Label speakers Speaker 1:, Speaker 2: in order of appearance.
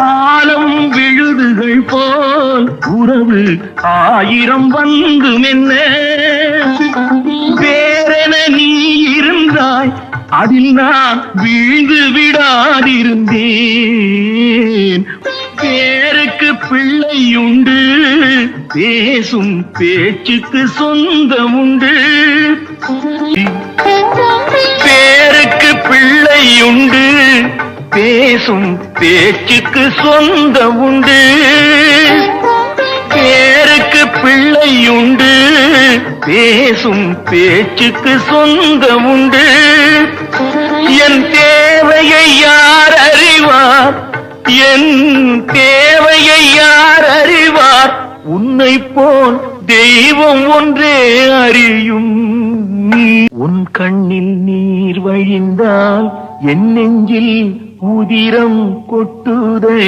Speaker 1: ஆலம் விழுதுகள் போல் உறவு ஆயிரம் வந்து என்ன வேறென நீ இருந்தாய் அதில் நான் வீழ்ந்து விடாதிருந்தேன். பேருக்கு பிள்ளை உண்டு பேசும் பேச்சுக்கு சொந்தம் உண்டு. பேசும் பேச்சுக்கு சொந்தம் உண்டு. பேருக்கு பிள்ளையுண்டு. பேசும் பேச்சுக்கு சொந்தம் உண்டு. என் தேவையை யார் அறிவார்? என் தேவையை யார் அறிவார்? உன்னை போல் தெய்வம் ஒன்றே அறியும். உன் கண்ணில் நீர் வழிந்தால் என் நெஞ்சில் உதிரம் கொட்டுதை